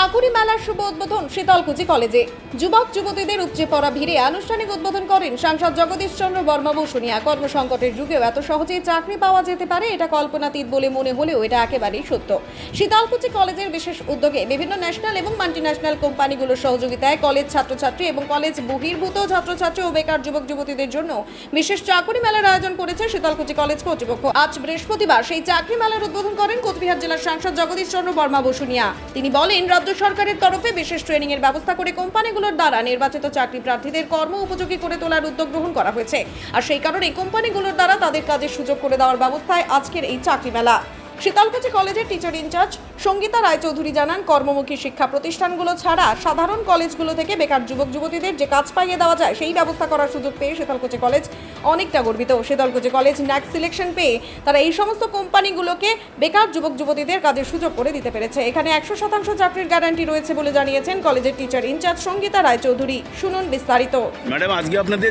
চাকুরি মেলার শুভ উদ্বোধন শীতলকুচি কলেজে। যুবক, যুবতীদের উপচে পড়া ভিড়ে আনুষ্ঠানিক উদ্বোধন করেন সাংসদ জগদীশ চন্দ্র বর্মা বসুনিয়া কর্মসংকটের যুগেও এত সহজেই চাকরি পাওয়া যেতে পারে, এটা কল্পনাতীত বলে মনে হলেও এটা একেবারেই সত্য। শীতলকুচি কলেজের বিশেষ উদ্যোগে বিভিন্ন ন্যাশনাল এবং মাল্টিন্যাশনাল কোম্পানিগুলোর সহযোগিতায় কলেজ ছাত্রছাত্রী এবং কলেজ বহির্ভূত ছাত্রছাত্রী ও বেকার যুবক, যুবতীদের জন্য বিশেষ চাকরি মেলার আয়োজন করেছে শীতলকুচি কলেজ কর্তৃপক্ষ। আজ বৃহস্পতিবার সেই চাকরি মেলার উদ্বোধন করেন কোচবিহার জেলার সাংসদ জগদীশ চন্দ্র বর্মা বসুনিয়া তিনি বলেন রাজ্য সরকারের তরফে বিশেষ ট্রেনিং এর ব্যবস্থা করে কোম্পানিগুলোর দ্বারা নির্বাচিত চাকরি প্রার্থীদের কর্ম উপযোগী করে তোলার উদ্যোগ গ্রহণ করা হয়েছে। আর সেই কারণে কোম্পানিগুলোর দ্বারা তাদের কাজের সুযোগ করে দেওয়ার ব্যবস্থায় আজকের এই চাকরি মেলা। শীতলকুচি কলেজের টিচার ইনচার্জ সঙ্গীতা রায়চৌধুরী জানান, কর্মমুখী শিক্ষা প্রতিষ্ঠানগুলো ছাড়া সাধারণ কলেজগুলো থেকে বেকার যুবক যুবতীদের যে কাজ পাইয়ে দেওয়া যায়, সেই ব্যবস্থা করার সুযোগ পেয়ে শীতলকুচি কলেজ অনেকটা গর্বিত। শীতলকুচি কলেজ ন্যাক সিলেকশন পেয়ে তারা এই সমস্ত কোম্পানিগুলোকে বেকার যুবক যুবতীদের কাজের সুযোগ করে দিতে পেরেছে। এখানে একশো শতাংশ চাকরির গ্যারান্টি রয়েছে বলে জানিয়েছেন কলেজের টিচার ইনচার্জ সঙ্গীতা রায়চৌধুরী। শুনুন বিস্তারিত। ম্যাডাম, আজকে আপনাদের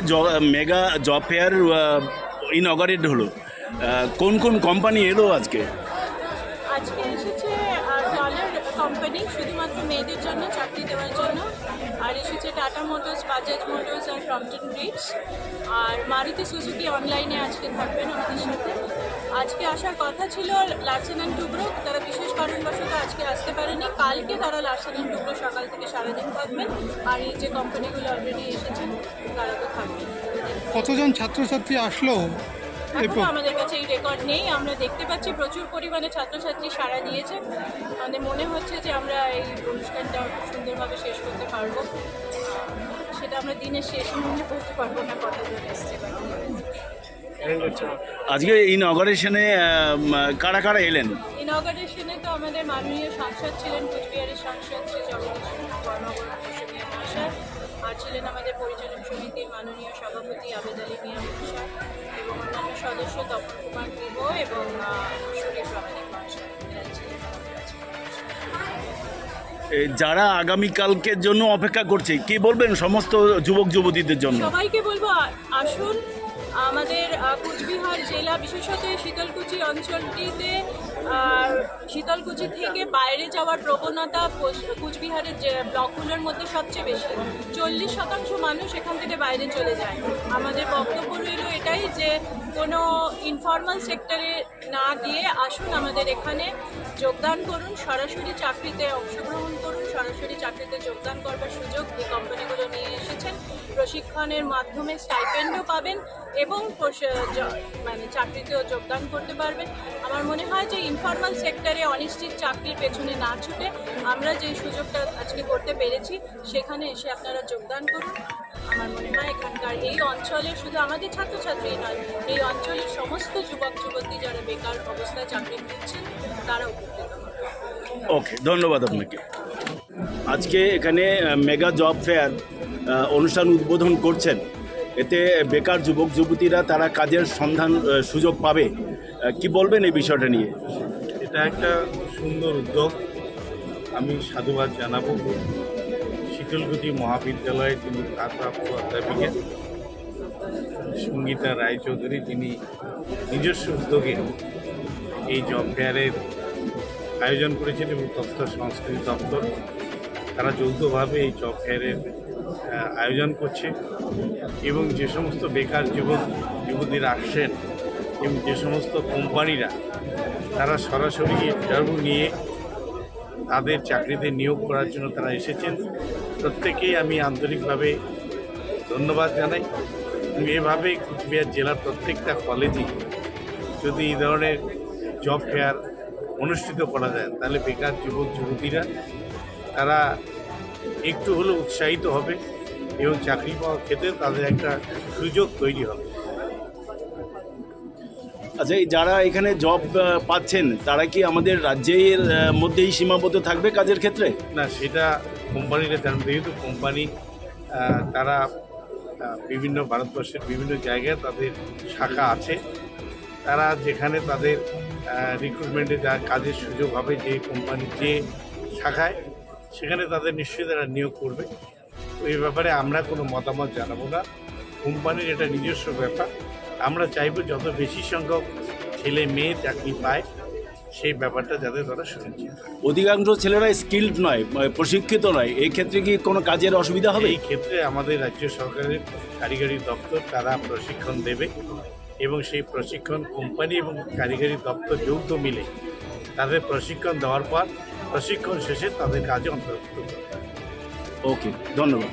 মেগা জব ফেয়ার ইনঅগারেট হলো। কোন কোন কোম্পানি এলো আজকে? আজকে এসেছে ডলার কোম্পানি শুধুমাত্র মেয়েদের জন্য, চাকরি দেওয়ার জন্য। আর এসেছে টাটা মোটরস বাজাজ মোটরস আর ক্রম্পটন ব্রিজ আর মারুতি সুজুকি অনলাইনে আজকে থাকবেন আমাদের সাথে। আজকে আসার কথা ছিল লার্সেন অ্যান্ড টুব্রো তারা বিশেষ কারণবশত আজকে আসতে পারেনি। কালকে তারা লার্সেন অ্যান্ড টুব্রো সকাল থেকে সারাদিন থাকবেন। আর এই যে কোম্পানিগুলো অলরেডি এসেছেন তারা তো থাকবেন। কতজন ছাত্রছাত্রী আসলো? এখনও আমাদের কাছে এই রেকর্ড নেই। আমরা দেখতে পাচ্ছি প্রচুর পরিমাণে ছাত্রছাত্রী সাড়া দিয়েছে। আমাদের মনে হচ্ছে যে আমরা এই অনুষ্ঠানটা সুন্দরভাবে শেষ করতে পারব। সেটা আমরা দিনের শেষে মনে করতে পারব না কতজন এসছে। আজকে ইনঅগারেশনে কারা কারা এলেন? ইনঅগারেশনে তো আমাদের মাননীয় সাংসদ ছিলেন কুচবিহারের সাংসদ শ্রী জগদীশ মহাশয়। আর ছিলেন আমাদের পরিচালক সমিতির মাননীয় সভাপতি আবেদ আলী মিয়া মহাশয় এবং অন্যান্য সদস্য তপন কুমার গুহ এবং শরীফ রহমানি মহাশয়। যারা আগামীকালকের জন্য অপেক্ষা করছে কি বলবেন সমস্ত যুবক যুবতীদের জন্য? সবাইকে বলব আসুন আমাদের কুচবিহার জেলা বিশেষত শীতলকুচি অঞ্চলটিতে শীতলকুচি থেকে বাইরে যাওয়ার প্রবণতা কুচবিহারের যে ব্লকগুলোর মধ্যে সবচেয়ে বেশি। চল্লিশ শতাংশ মানুষ এখান থেকে বাইরে চলে যায়। আমাদের বক্তব্য রইল এটাই যে, কোনো ইনফর্মাল সেক্টরে না দিয়ে আসুন আমাদের এখানে, যোগদান করুন, সরাসরি চাকরিতে অংশগ্রহণ করুন, সরাসরি চাকরিতে যোগদান করবার সুযোগ এই কোম্পানিগুলো নিয়ে এসেছেন। প্রশিক্ষণের মাধ্যমে স্টাইপেন্ডও পাবেন এবং মানে চাকরিতেও যোগদান করতে পারবেন। আমার মনে হয় যে ইনফর্মাল সেক্টরে অনিশ্চিত চাকরির পেছনে না ছুটে আমরা যে সুযোগটা আজকে করতে পেরেছি, সেখানে এসে আপনারা যোগদান করুন। আমার মনে হয় এখানকার এই অঞ্চলে শুধু আমাদের ছাত্রছাত্রী নয়, এই অঞ্চলের সমস্ত যুবক, যুবতী যারা বেকার অবস্থায় চাকরি নিচ্ছেন তারা উপকৃত ওকে ধন্যবাদ আপনাকে। আজকে এখানে মেগা জব ফেয়ার অনুষ্ঠান উদ্বোধন করছেন। এতে বেকার যুবক, যুবতীরা তারা কাজের সন্ধান সুযোগ পাবে। কি বলবেন এই বিষয়টা নিয়ে? এটা একটা সুন্দর উদ্যোগ। আমি সাধুবাদ জানাব। শীতলকুচি মহাবিদ্যালয়ে তিনি ভারপ্রাপ্ত অধ্যাপিকা, সঙ্গীতা রায়চৌধুরী, তিনি নিজস্ব উদ্যোগে এই জব ফেয়ারের আয়োজন করেছেন এবং তথ্য সংস্কৃতি দপ্তর। তারা যৌথভাবে এই জব ফেয়ারের আয়োজন করছে এবং যে সমস্ত বেকার যুবক, যুবতীরা আসছেন এবং যে সমস্ত কোম্পানিরা, তারা সরাসরি ইন্টারভিউ নিয়ে তাদের চাকরিতে নিয়োগ করার জন্য তারা এসেছেন। প্রত্যেকেই আমি আন্তরিকভাবে ধন্যবাদ জানাই। এবং এভাবেই কুচবিহার জেলার প্রত্যেকটা কলেজে যদি এই ধরনের জব ফেয়ার অনুষ্ঠিত করা যায়, তাহলে বেকার যুবক, যুবতীরা তারা একটু হলেও উৎসাহিত হবে এবং চাকরি পাওয়ার ক্ষেত্রে তাদের একটা সুযোগ তৈরি হবে। আচ্ছা এই যারা এখানে জব পাচ্ছেন তারা কি আমাদের রাজ্যের মধ্যেই সীমাবদ্ধ থাকবে কাজের ক্ষেত্রে? না সেটা কোম্পানিরা জানবে। যেহেতু কোম্পানি তারা বিভিন্ন ভারতবর্ষের বিভিন্ন জায়গায় তাদের শাখা আছে। তারা যেখানে তাদের রিক্রুটমেন্টে যা কাজের সুযোগ হবে যে কোম্পানি যে শাখায় সেখানে তাদের নিশ্চয়ই তারা নিয়োগ করবে। এই ব্যাপারে আমরা কোনো মতামত জানাব না। কোম্পানির এটা নিজস্ব ব্যাপার। আমরা চাইব যত বেশি সংখ্যক ছেলে মেয়ে চাকরি পায় সেই ব্যাপারটা যাতে তারা সুনিশ্চিত অধিকাংশ ছেলেরা স্কিল্ড নয় প্রশিক্ষিত নয়। এই ক্ষেত্রে কি কোনো কাজের অসুবিধা হবে? এই ক্ষেত্রে আমাদের রাজ্য সরকারের কারিগরি দপ্তর তারা প্রশিক্ষণ দেবে এবং সেই প্রশিক্ষণ কোম্পানি এবং কারিগরি দপ্তর যৌথ মিলে তাদের প্রশিক্ষণ দেওয়ার পর প্রশিক্ষণ শেষে তাদের কাজে অন্তর্ভুক্ত করবে ওকে ধন্যবাদ